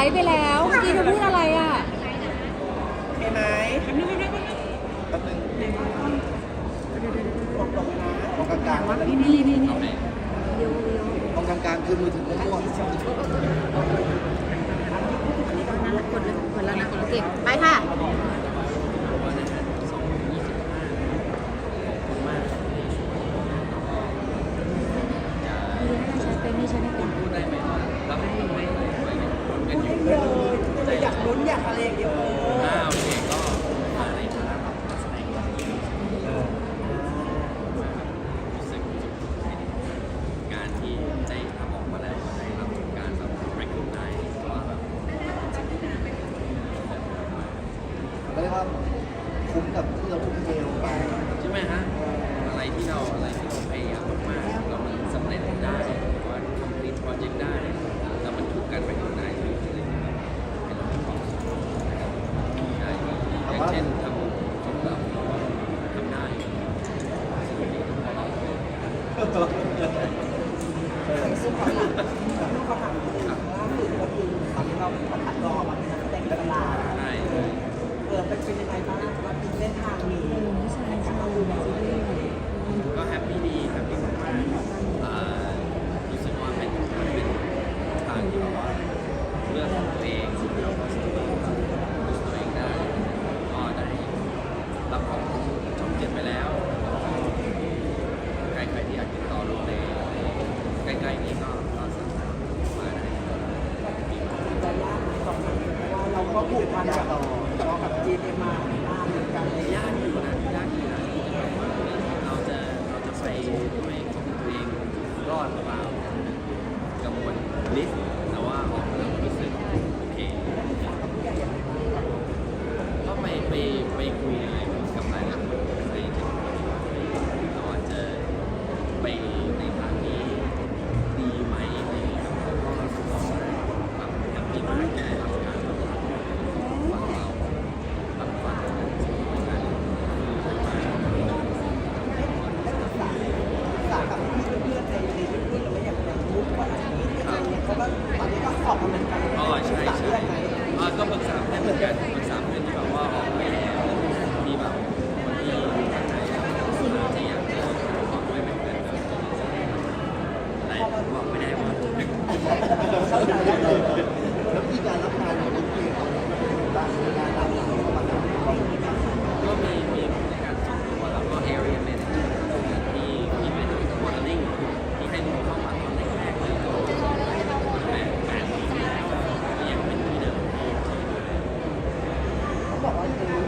ลฟ์ไปแล้วเมื่อกี้เธอพูดอะไรอะไอเไหมแตรงกลางๆนี่นี่นี่นี่ตรงกลางคือมือถือมั่วๆ กดแล้วนบไปค่ะ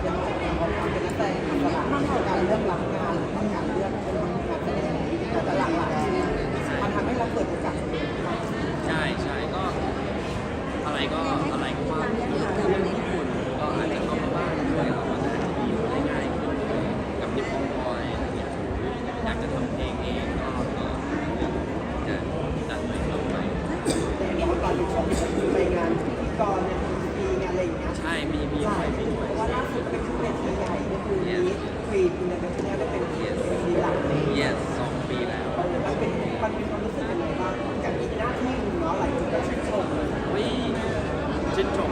ยังคมเป็นนักแสดงอิสระการเรื่องราว มันมีความรู้สึกยังไงบ้างจากอีกหน้าที่งเนาะหลายคนก็ชื่นชม วิชื่นชม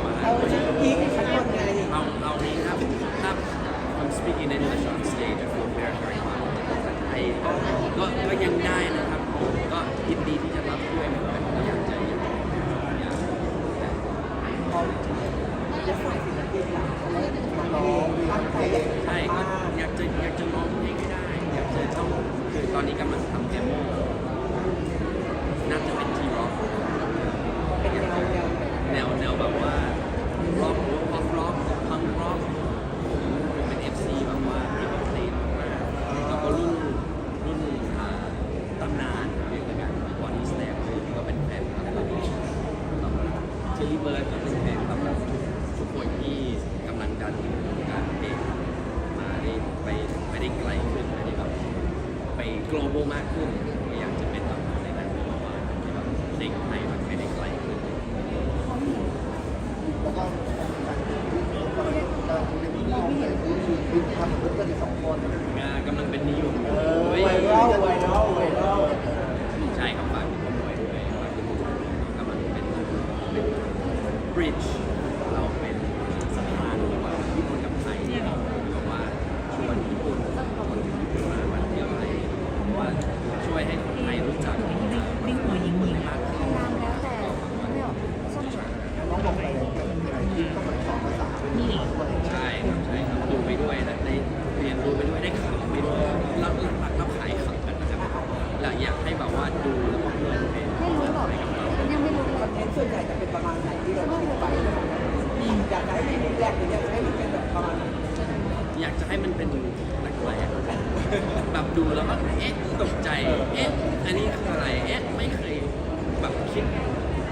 global มากขึ้นอยากจะเป็นแบบในนั้นเพราะว่าในไทยมันไม่ได้ไกลขึ้นแล้วก็กำลังเป็นนิยมอยู่ไวรัล แรกหรืออยากจะให้มันเป็นแบบประมาณไหนอยากจะให้มันเป็นแปลกๆแบบดูแล้วก็เอ๊ะตกใจ เอ๊ะ อันนี้คืออะไร เอ๊ะ ไม่เคยแบบคิด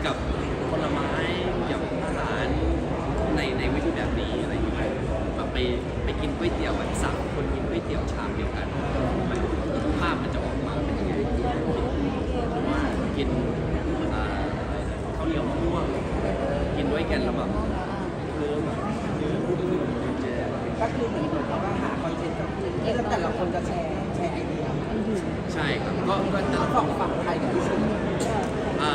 กับผลไม้กับอาหารในในวิธีแบบนี้อะไรอย่างเงี้ยแบบไปไปกินก๋วยเตี๋ยวแบบสามคนกินก๋วยเตี๋ยวชามเดียวกันภาพมันจะออกมาเป็นยังไงหรือว่ากินอ่าข้าวเหนียวมะม่วงกินด้วยกันแล้วแบบเพิ่มแบบเนื้อเจอ ก็คือเหมือนเหมือนเราก็หาคอนเทนต์กับแล้วแต่ละ คนจะแชร์แชร์ไอเดียใช่ครับก็ก็จะฝั่งฝั่งไทยกับญี่ปุ่นอ่า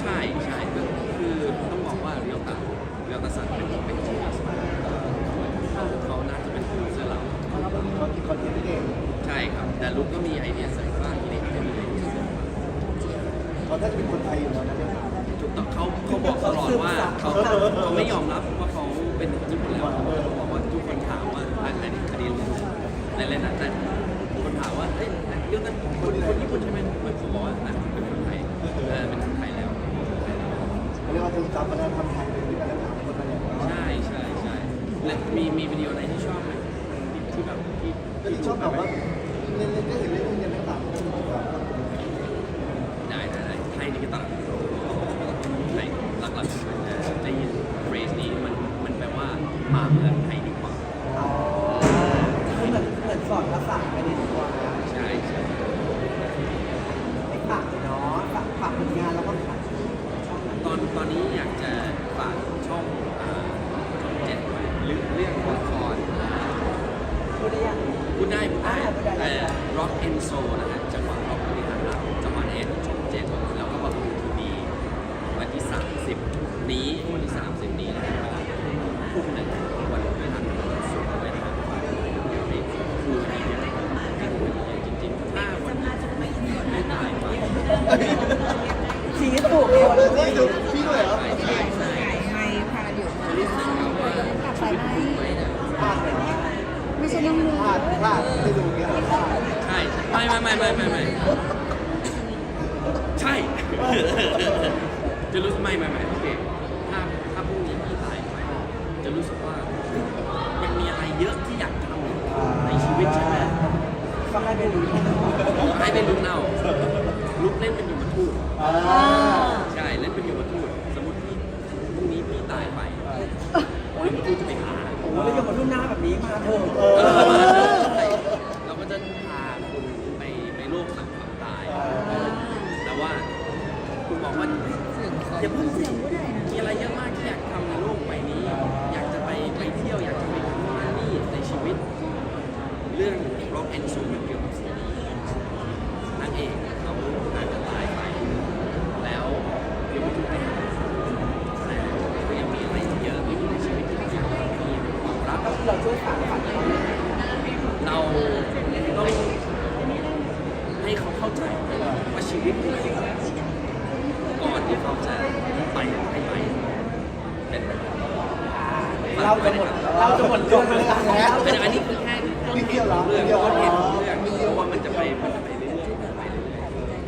ใช่ใช่ก็คือต้องบอกว่าเรียวตาเรียวตาสันเป็นเป็นจีนเขาน่าจะเป็นผู้เสื้อเหล่าเขาคิดคอนเทนต์เองใช่ครับ แต่ลุกก็มีไอเดียเสริมบ้างเล็กก็มีไอเดียเสริมเขาถ้าจะเป็นคนไทยอยู่แล้วนะเนี่ยถูกต้องเขาเขาบอกตลอดว่าเขาเขาไม่ยอมรับว่าเขาเป็นคนญี่ปุ่นแล้ว ในเล่นนะแต่คนถามว่าเฮ้ยเรื่องนั้นคนคนญี่ปุ่นใช่ไหมผมบอกว่านั่นเป็นคนไทยเออเป็นคนไทยแล้ว เรียกว่าซึมซับวัฒนธรรมไทยเป็นวัฒนธรรมคนไทยใช่ใช่ใช่และมีมีวิดีโอไหนที่ชอบไหมที่ที่แบบที่ก็ที่ชอบแบบว่าเล่นเล่นก็เห็นเล่นเล่นไม่ต่างได้ได้ได้ไทยนี่ก็ต่างไทยหลักๆจะได้ยินเฟรสนี้มันมันแปลว่ามาเมืองไทยดีกว่า คือเหมือนเหมือนสอนภาษาไปในตัว ใช่ใช่ ไม่ฝากเลยเนาะฝากฝากผลงานแล้วก็ฝากช่องนั้น ตอนตอนนี้อยากจะฝากช่องอ่าช่องเจ็ดไว้เรื่องเรื่องละคร พูดได้ยังพูดได้พูดได้อ่าพูดได้ แต่ Rock and Soul นะฮะจังหวะ Rock บริหารรับจังหวะเอ็นช่องเจ็ดแล้วก็บอกทูบีวันที่ 30 นี้วันที่ 30 นี้นะครับเวลาทุ่มหนึ่งวันพฤหัสวันศุกร์ด้วยนะครับฝากไปคูดีเนี่ยเป็นคนเยอะจริงๆ ถ้าวันนี้ไม่ตายไป ชี้ถูกคนเลย พี่ด้วยเหรอ ใช่ใช่ใช่ ไม่พาอยู่ จะรู้สึกแบบว่าก ลับไปไหม ไหมนะ พลาดเหรอ ไม่ใช่เรื่องมือ พลาดพลาดไม่ดูเนี่ยพลาด ใช่ไม่ไม่ไม่ไม่ไม่ไม่ใช่ จะรู้สึกไม่ไม่ไม่โอเคถ้าถ้าพรุ่งนี้พี่ตายไปจะรู้สึกว่ายังมีอะไรเยอะที่อยากทำในชีวิตใช่ไหม ก็ให้ไปดู ให้ได้ลุ้นเอาลุกเล่นเป็นอยู่มาทูต อ่า ใช่เล่นเป็นอยู่มาทูตสมมติพี่พรุ่งนี้พี่ตายไปอยู่มาทูตจะไปหา โอ้โหแล้วยกมารุ่นหน้าแบบนี้มาเถอะเอ เออมา อ เลยเราก็จะพาคุณไปไปโลกหลังความตาย แต่ว่าคุณบอกว่าอย่าเพิ่งเสี่ยงก็ได้นะมีอะไรเยอะมากที่อยากทำในโลกใบนี้ อยากจะไปไปเที่ยว อยากจะไปทำงานนี่ในชีวิต เรื่อง Rock and Soul มันเกี่ยวกับสิ่งนี้นางเอกเขาอาจจะตายไป แล้วเดี๋ยวไม่ถูกไปหาแต่ก็ยังมีอะไรที่เยอะที่อยู่ในชีวิตที่อยากมีความรัก ก็คือเราช่วยสานฝันเขาเลย เราต้องให้เขาเข้าใจว่าชีวิตคืออะไรก่อนที่เขาจะไปให้ไปเป็นแบบ เราจะหมดเราจะหมดจบเลยแล้วแต่อันนี้คือแค่ต้นเหตุของเรื่องต้นเห็นเรื่องเพราะว่ามันจะไปมันจะไปเรื่อยๆไปเรื่อย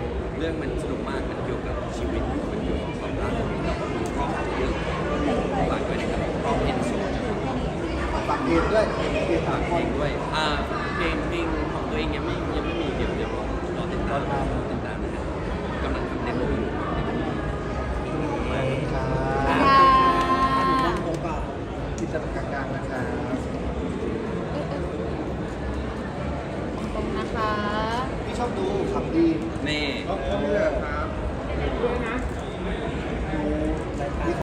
ๆเรื่องมันสนุกมากมันเกี่ยวกับชีวิตมันเกี่ยวกับความรักกับครอบครัวเรื่องฝากด้วยนะครับรองเอ็นโซนฝากเองด้วยเองฝากเองด้วยอ่า